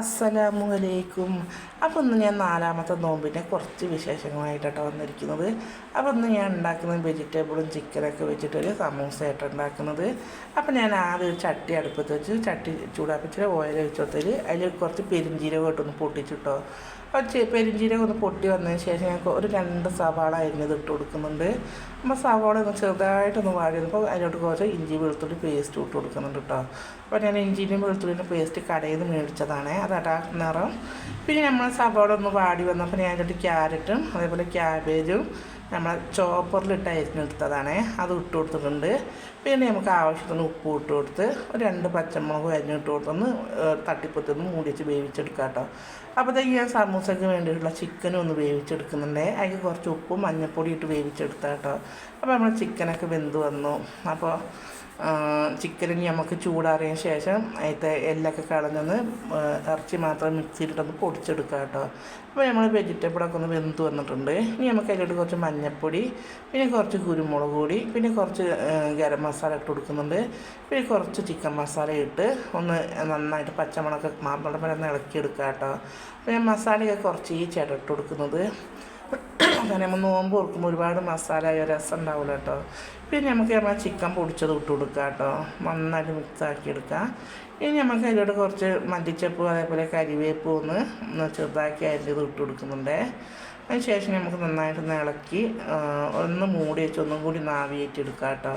അസ്സലാമു അലൈക്കും അപ്പോൾ ഇന്ന് ഞാൻ നാലാമത്തെ നോമ്പിന്റെ കുറച്ച് വിശേഷങ്ങളായിട്ടാണ് വന്നിരിക്കുന്നത്. അപ്പോൾ ഇന്ന് ഞാൻ ഉണ്ടാക്കുന്നത് വെജിറ്റബിളും ചിക്കനൊക്കെ വെച്ചിട്ടൊരു സമൂസയായിട്ട് ഉണ്ടാക്കുന്നത്. അപ്പോൾ ഞാൻ ആദ്യം ഒരു ചട്ടി അടുപ്പത്ത് വെച്ച് ചട്ടി ചൂടാപ്പിച്ചിട്ട് ഓയിൽ വെച്ച് അതിൽ കുറച്ച് പെരിഞ്ചീരകം ഇട്ടൊന്ന് പൊട്ടിച്ചിട്ടോ. അപ്പോൾ പെരിഞ്ചീരകം ഒന്ന് പൊട്ടി വന്നതിന് ശേഷം ഞാൻ ഒരു രണ്ട് സവാള അരിഞ്ഞത് ഇട്ട് കൊടുക്കുന്നുണ്ട്. അപ്പോൾ സവാള ഒന്ന് ചെറുതായിട്ടൊന്ന് വാഴുന്നപ്പോൾ അതിനോട് കുറച്ച് ഇഞ്ചി വെളുത്തുള്ളി പേസ്റ്റ് ഇട്ട് കൊടുക്കുന്നുണ്ട് കേട്ടോ അപ്പോൾ ഞാൻ ഇഞ്ചിന്റെയും വെളുത്തുള്ളിന്റെ പേസ്റ്റ് കടയിൽ നിന്ന് മേടിച്ചതാണ്. അതാട്ടാ നിറം. പിന്നെ നമ്മൾ സവാള ഒന്ന് വാടി വന്നപ്പോൾ ഞാൻ അതിലോട്ട് ക്യാരറ്റും അതേപോലെ ക്യാബേജും നമ്മൾ ചോപ്പറിലിട്ട് അരിഞ്ഞെടുത്തതാണ് അത് ഇട്ട് കൊടുത്തിട്ടുണ്ട്. പിന്നെ നമുക്ക് ആവശ്യത്തിന് ഉപ്പ് ഇട്ട് കൊടുത്ത് ഒരു രണ്ട് പച്ചമുളക് അരിഞ്ഞിട്ട് കൊടുത്തൊന്ന് തട്ടിപ്പത്തൊന്ന് മൂടി വെച്ച് വേവിച്ചെടുക്കാം കേട്ടോ. അപ്പോഴത്തേക്ക് ഞാൻ സമൂസയ്ക്ക് വേണ്ടിയിട്ടുള്ള ചിക്കനും ഒന്ന് വേവിച്ചെടുക്കുന്നുണ്ട്. അതിൽ കുറച്ച് ഉപ്പും മഞ്ഞൾപ്പൊടി ഇട്ട് വേവിച്ചെടുത്താൽ കേട്ടോ. അപ്പോൾ നമ്മൾ ചിക്കനൊക്കെ വെന്ത് വന്നു. അപ്പോൾ ചിക്കനിന് നമുക്ക് ചൂടാറിയ ശേഷം അതിന്റെ എല്ലൊക്കെ കളഞ്ഞൊന്ന് ഇറച്ചി മാത്രം മിക്സിയിലിട്ടൊന്ന് പൊടിച്ചെടുക്കുക കേട്ടോ. അപ്പോൾ നമ്മൾ വെജിറ്റബിളൊക്കെ ഒന്ന് വെന്ത് വന്നിട്ടുണ്ട്. ഇനി നമുക്ക് അതിലോട്ട് കുറച്ച് മഞ്ഞൾപ്പൊടി പിന്നെ കുറച്ച് കുരുമുളക് പൊടി പിന്നെ കുറച്ച് ഗരം മസാല ഇട്ട് കൊടുക്കുന്നുണ്ട്. പിന്നെ കുറച്ച് ചിക്കൻ മസാല ഇട്ട് ഒന്ന് നന്നായിട്ട് പച്ചമുളക് മാമ്പഴം വരെ ഒന്ന് ഇളക്കിയെടുക്കുക കേട്ടോ പിന്നെ മസാലയൊക്കെ കുറച്ച് ഈ ചേട്ടൻ ഇട്ട് കൊടുക്കുന്നത്. അങ്ങനെ നമ്മൾ നോമ്പ് ഓർക്കുമ്പോൾ ഒരുപാട് മസാല രസം ഉണ്ടാവില്ല കേട്ടോ പിന്നെ നമുക്ക് നമ്മൾ ചിക്കൻ പൊടിച്ചത് ഇട്ട് കൊടുക്കുക കേട്ടോ നന്നായിട്ട് മിക്സ് ആക്കി എടുക്കാം ഇനി നമുക്ക് അതിലോട്ട് കുറച്ച് മല്ലിച്ചപ്പ് അതേപോലെ കരിവേപ്പ് ഒന്ന് ചെറുതാക്കി അരിഞ്ഞത് ഇട്ട് കൊടുക്കുന്നുണ്ട് അതിന് ശേഷം നമുക്ക് നന്നായിട്ട് ഒന്ന് ഇളക്കി ഒന്ന് മൂടി വെച്ച് ഒന്നും കൂടി നാവിയേറ്റ് എടുക്കുക കേട്ടോ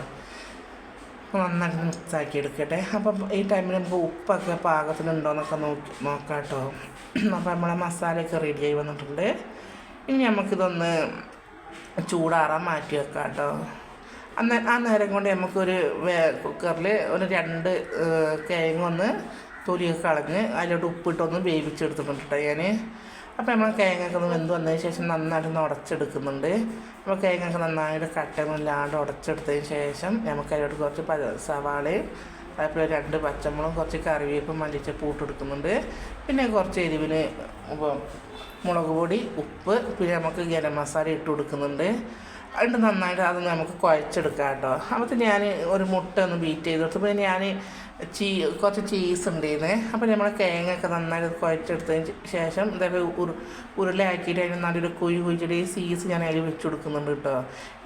നന്നായിട്ട് മിക്സ് ആക്കി എടുക്കട്ടെ അപ്പം ഈ ടൈമിൽ നമുക്ക് ഉപ്പൊക്കെ പാകത്തിനുണ്ടോയെന്നൊക്കെ നോക്കി നോക്കാം കേട്ടോ അപ്പോൾ നമ്മളെ മസാലയൊക്കെ റെഡിയായി വന്നിട്ടുണ്ട് ഇനി നമുക്കിതൊന്ന് ചൂടാറാൻ മാറ്റി വെക്കാം കേട്ടോ അന്ന ആ നേരം കൊണ്ട് നമുക്കൊരു വേ കുക്കറിൽ ഒരു രണ്ട് കേങ്ങ ഒന്ന് തൊലിയൊക്കെ കളഞ്ഞ് അതിലോട്ട് ഉപ്പിട്ടൊന്ന് വേവിച്ചെടുത്തിട്ടുണ്ട് ഞാൻ അപ്പോൾ നമ്മൾ കിഴങ്ങൊക്കെ ഒന്ന് വെന്ത് വന്നതിന് ശേഷം നന്നായിട്ടൊന്ന് ഉടച്ചെടുക്കുന്നുണ്ട്. അപ്പോൾ കിഴങ്ങൊക്കെ നന്നായിട്ട് കട്ടയൊന്നും ഇല്ലാണ്ട് ഉടച്ചെടുത്തതിന് ശേഷം നമുക്ക് അതിലോട്ട് കുറച്ച് പ സവാളയും അതേപോലെ രണ്ട് പച്ചമുളകും കുറച്ച് കറിവേപ്പും മല്ലിച്ചപ്പ് ഇട്ടെടുക്കുന്നുണ്ട് പിന്നെ കുറച്ച് എരിവിന് മുളക് പൊടി ഉപ്പ് പിന്നെ നമുക്ക് ഗരം മസാല ഇട്ട് കൊടുക്കുന്നുണ്ട്. എന്നിട്ട് നന്നായിട്ട് അത് നമുക്ക് കുഴച്ചെടുക്കാം കേട്ടോ. അപ്പോൾ ഞാൻ ഒരു മുട്ട ഒന്ന് ബീറ്റ് ചെയ്ത് കൊടുത്തു. പിന്നെ ഞാൻ ചീ കുറച്ച് ചീസ് ഉണ്ടായിരുന്നേ അപ്പോൾ നമ്മൾ കേങ്ങൊക്കെ നന്നായിട്ട് കുഴച്ചെടുത്തതിന് ശേഷം ഇതേപോലെ ഉരു ഉരുളയാക്കിയിട്ട് അതിന് നല്ലൊരു കുഴി കുഴിച്ചിട്ട് ഈ സീസ് ഞാൻ അതിൽ വെച്ച് കൊടുക്കുന്നുണ്ട് കേട്ടോ.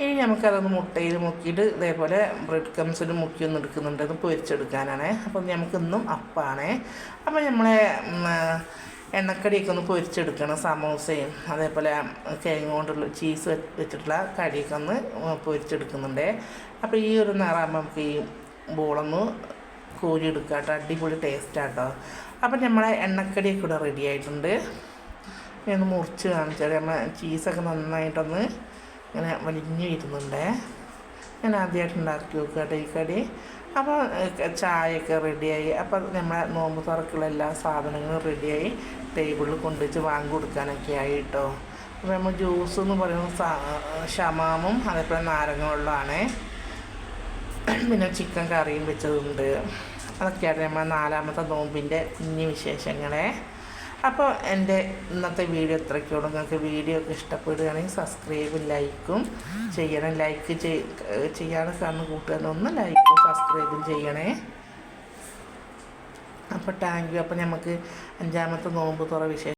ഇനി നമുക്കതൊന്ന് മുട്ടയിൽ മുക്കിയിട്ട് ഇതേപോലെ ബ്രെഡ് കംസിൽ മുക്കി ഒന്ന് എടുക്കുന്നുണ്ട്. അത് പൊരിച്ചെടുക്കാനാണ്. അപ്പം നമുക്കിന്നും അപ്പാണേ. അപ്പോൾ നമ്മളെ എണ്ണക്കടിയൊക്കെ ഒന്ന് പൊരിച്ചെടുക്കണം സമോസയും അതേപോലെ കിഴങ്ങ് കൊണ്ടുള്ള ചീസ് വെച്ചിട്ടുള്ള കടിയൊക്കെ ഒന്ന് പൊരിച്ചെടുക്കുന്നുണ്ട്. അപ്പോൾ ഈ ഒരു നിറാകുമ്പോൾ നമുക്ക് ഈ ബോളൊന്ന് കോരി എടുക്കാം കേട്ടോ. അടിപൊളി ടേസ്റ്റാട്ടോ അപ്പം നമ്മളെ എണ്ണക്കടിയൊക്കെ ഇവിടെ റെഡി ആയിട്ടുണ്ട്. ഞാൻ ഒന്ന് മുറിച്ച് കാണിച്ചാൽ നമ്മൾ ചീസൊക്കെ നന്നായിട്ടൊന്ന് ഇങ്ങനെ വലിഞ്ഞു വരുന്നുണ്ട്. ഞാൻ ആദ്യമായിട്ട് ഉണ്ടാക്കി നോക്കുക കേട്ടോ ഈ കടി. അപ്പോൾ ചായയൊക്കെ റെഡിയായി അപ്പോൾ നമ്മളെ നോമ്പ് തുറക്കുള്ള എല്ലാ സാധനങ്ങളും റെഡിയായി ടേബിളിൽ കൊണ്ടുവച്ച് വാങ്ങി കൊടുക്കാനൊക്കെ ആയി കേട്ടോ അപ്പോൾ നമ്മൾ ജ്യൂസ് എന്ന് പറയുന്ന ഷമാമും അതേപോലെ നാരങ്ങ വെള്ളമാണ് പിന്നെ ചിക്കൻ കറിയും വെച്ചതുണ്ട്. അതൊക്കെയാണ് നമ്മളെ നാലാമത്തെ നോമ്പിന്റെ കുഞ്ഞു വിശേഷങ്ങളെ. അപ്പോൾ എന്റെ ഇന്നത്തെ വീഡിയോ ഇത്രയ്ക്കോളം നിങ്ങൾക്ക് വീഡിയോ ഒക്കെ ഇഷ്ടപ്പെടുകയാണെങ്കിൽ സബ്സ്ക്രൈബും ലൈക്കും ചെയ്യണം. ലൈക്ക് ചെയ്യാൻ സാറിന് കൂട്ടുകാരൊന്ന് ലൈക്കും സബ്സ്ക്രൈബും ചെയ്യണേ. അപ്പോൾ താങ്ക് യു അപ്പോൾ നമുക്ക് അഞ്ചാമത്തെ നോമ്പ് തുറ വിശേഷം